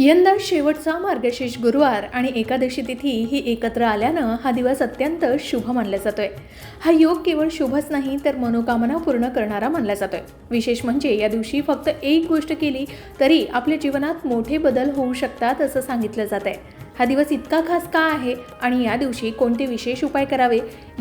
यंदा शेवटचा मार्गशीर्ष गुरुवार आणि एकादशी तिथी ही एकत्र आल्यानं हा दिवस अत्यंत शुभ मानला जातोय. हा योग केवळ शुभच नाही तर मनोकामना पूर्ण करणारा मानला जातोय. विशेष म्हणजे या दिवशी फक्त एक गोष्ट केली तरी आपल्या जीवनात मोठे बदल होऊ शकतात असं सांगितलं जात आहे हा दिवस इतका खास का आहे आणि या दिवशी कोणते विशेष उपाय करावे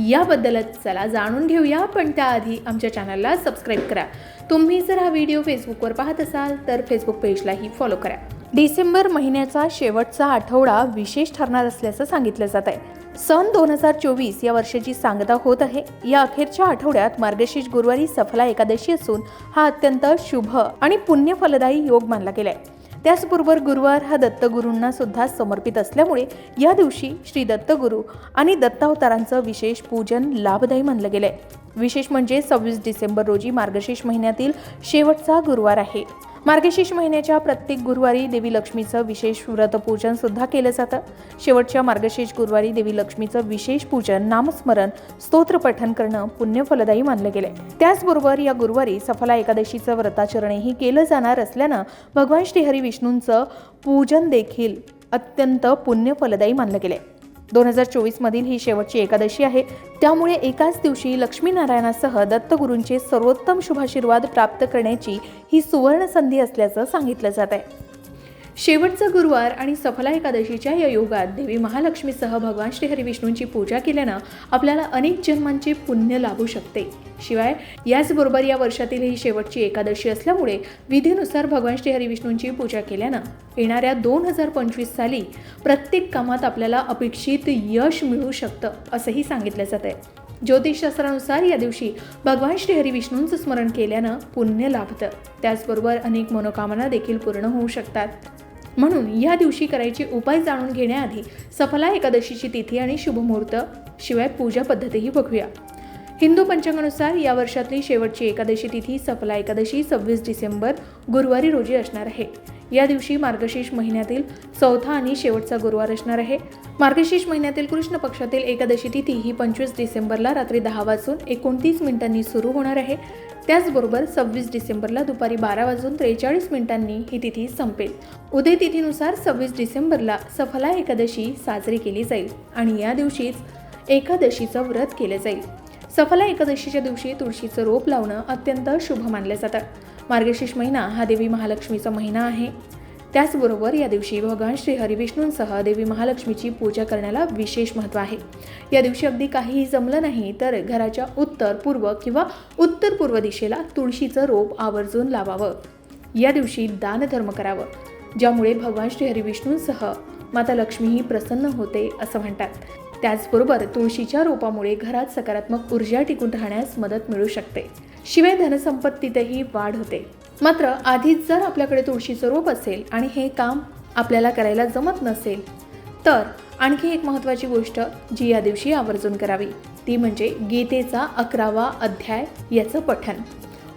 याबद्दलच चला जाणून घेऊया पण त्याआधी आमच्या चॅनलला सबस्क्राईब करा. तुम्ही जर हा व्हिडिओ फेसबुकवर पाहत असाल तर फेसबुक पेजलाही फॉलो करा. डिसेंबर महिन्याचा शेवटचा आठवडा विशेष ठरणार असल्याचं सांगितलं जात आहे. सन दोन हजार चोवीस या वर्षाची सांगता होत आहे. या अखेरच्या आठवड्यात मार्गशीर्ष गुरुवारी सफला एकादशी असून हा अत्यंत शुभ आणि पुण्य फलदायी योग मानला गेलाय. त्याचबरोबर गुरुवार हा दत्तगुरूंना सुद्धा समर्पित असल्यामुळे या दिवशी श्री दत्तगुरू आणि दत्तावतारांचं विशेष पूजन लाभदायी मानलं गेलंय. विशेष म्हणजे सव्वीस डिसेंबर रोजी मार्गशीर्ष महिन्यातील शेवटचा गुरुवार आहे. मार्गशीर्ष महिन्याच्या प्रत्येक गुरुवारी देवी लक्ष्मीचं विशेष व्रतपूजन सुद्धा केलं जातं. शेवटच्या मार्गशीर्ष गुरुवारी देवी लक्ष्मीचं विशेष पूजन नामस्मरण स्तोत्र पठण करणं पुण्यफलदायी मानलं गेलंय. त्याचबरोबर या गुरुवारी सफला एकादशीचं व्रताचरणही केलं जाणार असल्यानं भगवान श्रीहरी विष्णूंचं पूजन देखील अत्यंत पुण्यफलदायी मानलं गेलंय. दोन हजार चोवीसमधील ही शेवटची एकादशी आहे. त्यामुळे एकाच दिवशी लक्ष्मीनारायणासह दत्तगुरूंचे सर्वोत्तम शुभाशीर्वाद प्राप्त करण्याची ही सुवर्ण संधी असल्याचं सांगितलं जात आहे. शेवटचा गुरुवार आणि सफला एकादशीच्या या योगात देवी महालक्ष्मीसह भगवान श्रीहरी विष्णूंची पूजा केल्यानं आपल्याला अनेक जन्मांचे पुण्य लाभू शकते. शिवाय याचबरोबर या वर्षातील ही शेवटची एकादशी असल्यामुळे विधीनुसार भगवान श्रीहरी विष्णूंची पूजा केल्यानं येणाऱ्या दोन हजार पंचवीस साली प्रत्येक कामात आपल्याला अपेक्षित यश मिळू शकतं असंही सांगितलं जातं आहे. ज्योतिषशास्त्रानुसार या दिवशी भगवान श्रीहरी विष्णूंचं स्मरण केल्यानं पुण्य लाभतं. त्याचबरोबर अनेक मनोकामना देखील पूर्ण होऊ शकतात. म्हणून या दिवशी करायचे उपाय जाणून घेण्याआधी सफला एकादशीची तिथी आणि शुभमुहूर्त शिवाय पूजा पद्धतीही बघूया. हिंदू पंचांगानुसार या वर्षातली शेवटची एकादशी तिथी सफला एकादशी सव्वीस डिसेंबर गुरुवारी रोजी असणार आहे. या दिवशी मार्गशीर्ष महिन्यातील चौथा आणि शेवटचा गुरुवार असणार आहे. मार्गशीर्ष महिन्यातील कृष्ण पक्षातील एकादशी तिथी ही पंचवीस डिसेंबरला रात्री दहा वाजून एकोणतीस मिनिटांनी सुरू होणार आहे. त्याचबरोबर सव्वीस डिसेंबरला दुपारी बारा वाजून त्रेचाळीस मिनिटांनी ही तिथी संपेल. उदय तिथीनुसार सव्वीस डिसेंबरला सफला एकादशी साजरी केली जाईल आणि या दिवशीच एकादशीचं व्रत केलं जाईल. सफला एकादशीच्या दिवशी तुळशीचं रोप लावणं अत्यंत शुभ मानलं जातं. मार्गशीर्ष महिना हा देवी महालक्ष्मीचा महिना आहे. त्याचबरोबर या दिवशी भगवान श्री हरिविष्णूंसह देवी महालक्ष्मीची पूजा करण्याला विशेष महत्त्व आहे. या दिवशी अगदी काहीही जमलं नाही तर घराच्या उत्तर पूर्व किंवा उत्तर पूर्व दिशेला तुळशीचं रोप आवर्जून लावावं. या दिवशी दानधर्म करावं ज्यामुळे भगवान श्री हरिविष्णूंसह माता लक्ष्मीही प्रसन्न होते असं म्हणतात. त्याचबरोबर तुळशीच्या रोपामुळे घरात सकारात्मक ऊर्जा टिकून राहण्यास मदत मिळू शकते. शिवाय धनसंपत्तीतही वाढ होते. मात्र आधीच जर आपल्याकडे तुळशीचं रोप असेल आणि हे काम आपल्याला करायला जमत नसेल तर आणखी एक महत्त्वाची गोष्ट जी या दिवशी आवर्जून करावी ती म्हणजे गीतेचा अकरावा अध्याय याचं पठण.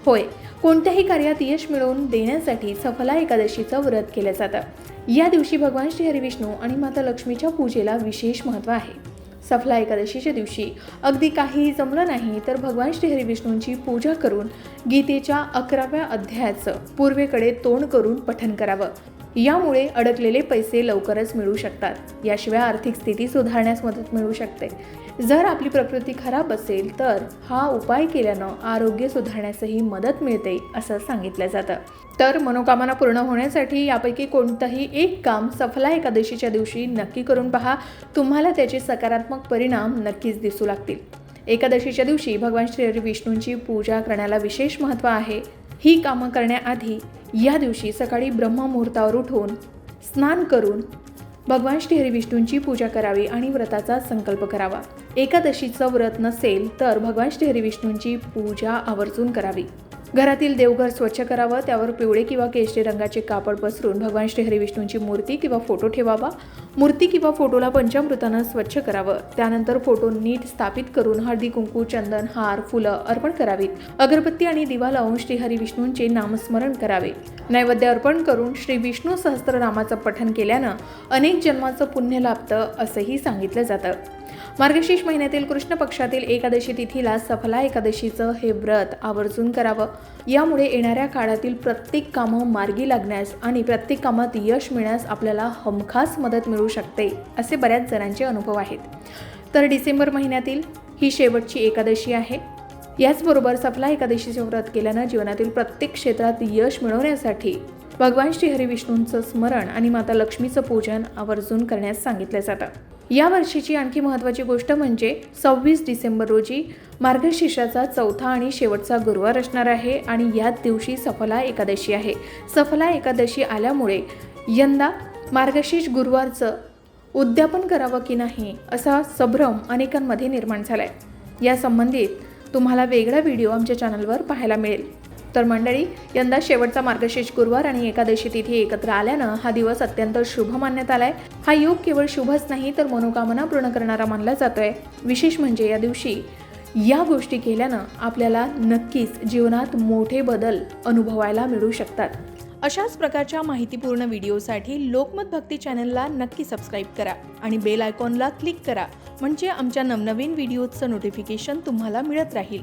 होय कोणत्याही कार्यात यश मिळवून देण्यासाठी सफला एकादशीचं व्रत केलं जातं. या दिवशी भगवान श्री हरिविष्णू आणि माता लक्ष्मीच्या पूजेला विशेष महत्त्व आहे. सफला एकादशीच्या दिवशी. अगदी काही जमलं नाही तर भगवान श्री विष्णूंची पूजा करून गीतेच्या अकराव्या अध्यायाचं पूर्वेकडे तोंड करून पठन करावं. यामुळे अडकलेले पैसे लवकरच मिळू शकतात. याशिवाय आर्थिक स्थिती सुधारण्यास मदत मिळू शकते. जर आपली प्रकृती खराब असेल तर हा उपाय केल्यानं आरोग्य सुधारण्यासही मदत मिळते असं सांगितलं जातं. तर मनोकामना पूर्ण होण्यासाठी यापैकी कोणतंही एक काम सफला एकादशीच्या दिवशी नक्की करून पहा. तुम्हाला त्याचे सकारात्मक परिणाम नक्कीच दिसू लागतील. एकादशीच्या दिवशी भगवान श्री विष्णूंची पूजा करण्याला विशेष महत्त्व आहे. ही कामं करण्याआधी या दिवशी सकाळी ब्रह्ममुहूर्तावर उठून स्नान करून भगवान श्रीहरी विष्णूंची पूजा करावी आणि व्रताचा संकल्प करावा. एकादशीचं व्रत नसेल तर भगवान श्रीहरी विष्णूंची पूजा आवर्जून करावी. घरातील देवघर स्वच्छ करावं त्यावर पिवळे किंवा केशरी रंगाचे कापड पसरून भगवान श्रीहरी विष्णूंची मूर्ती किंवा फोटो ठेवावा. मूर्ती किंवा फोटोला पंचामृतानं स्वच्छ करावं. त्यानंतर फोटो नीट स्थापित करून हळदी कुंकू चंदन हार फुलं अर्पण करावीत. अगरबत्ती आणि दिवा लावून श्रीहरी विष्णूंचे नामस्मरण करावे. नैवेद्य अर्पण करून श्री विष्णू सहस्त्रनामाचं पठण केल्यानं अनेक जन्माचं पुण्य लाभतं असंही सांगितलं जातं. मार्गशीर्ष महिन्यातील कृष्ण पक्षातील एकादशी तिथीला सफला एकादशीचं हे व्रत आवर्जून करावं. यामुळे येणाऱ्या काळातील प्रत्येक कामं मार्गी लागण्यास आणि प्रत्येक कामात यश मिळण्यास आपल्याला हमखास मदत मिळू शकते असे बऱ्याच जणांचे अनुभव आहेत. तर डिसेंबर महिन्यातील ही शेवटची एकादशी आहे. याचबरोबर सफला एकादशीचे व्रत केल्यानं जीवनातील प्रत्येक क्षेत्रात यश मिळवण्यासाठी भगवान श्री हरिविष्णूंचं स्मरण आणि माता लक्ष्मीचं पूजन आवर्जून करण्यास सांगितलं जातं. या वर्षीची आणखी महत्त्वाची गोष्ट म्हणजे सव्वीस डिसेंबर रोजी मार्गशीर्षाचा चौथा आणि शेवटचा गुरुवार असणार आहे आणि याच दिवशी सफला एकादशी आहे. सफला एकादशी आल्यामुळे यंदा मार्गशीर्ष गुरुवारचं उद्यापन करावं की नाही असा संभ्रम अनेकांमध्ये निर्माण झाला या संबंधित तुम्हाला वेगळा व्हिडिओ आमच्या चॅनलवर पाहायला मिळेल. तर मंडळी यंदा शेवटचा मार्गशीर्ष गुरुवार आणि एकादशी तिथी एकत्र आल्यानं हा दिवस अत्यंत शुभ मानण्यात आलाय हा योग केवळ शुभच नाही तर मनोकामना पूर्ण करणारा मानला जातोय. विशेष म्हणजे या दिवशी या गोष्टी केल्यानं आपल्याला नक्कीच जीवनात मोठे बदल अनुभवायला मिळू शकतात. अशाच प्रकारच्या माहितीपूर्ण व्हिडिओसाठी लोकमत भक्ती चॅनलला नक्की सबस्क्राईब करा आणि बेल आयकॉनला क्लिक करा म्हणजे आमच्या नवनवीन व्हिडिओचं नोटिफिकेशन तुम्हाला मिळत राहील.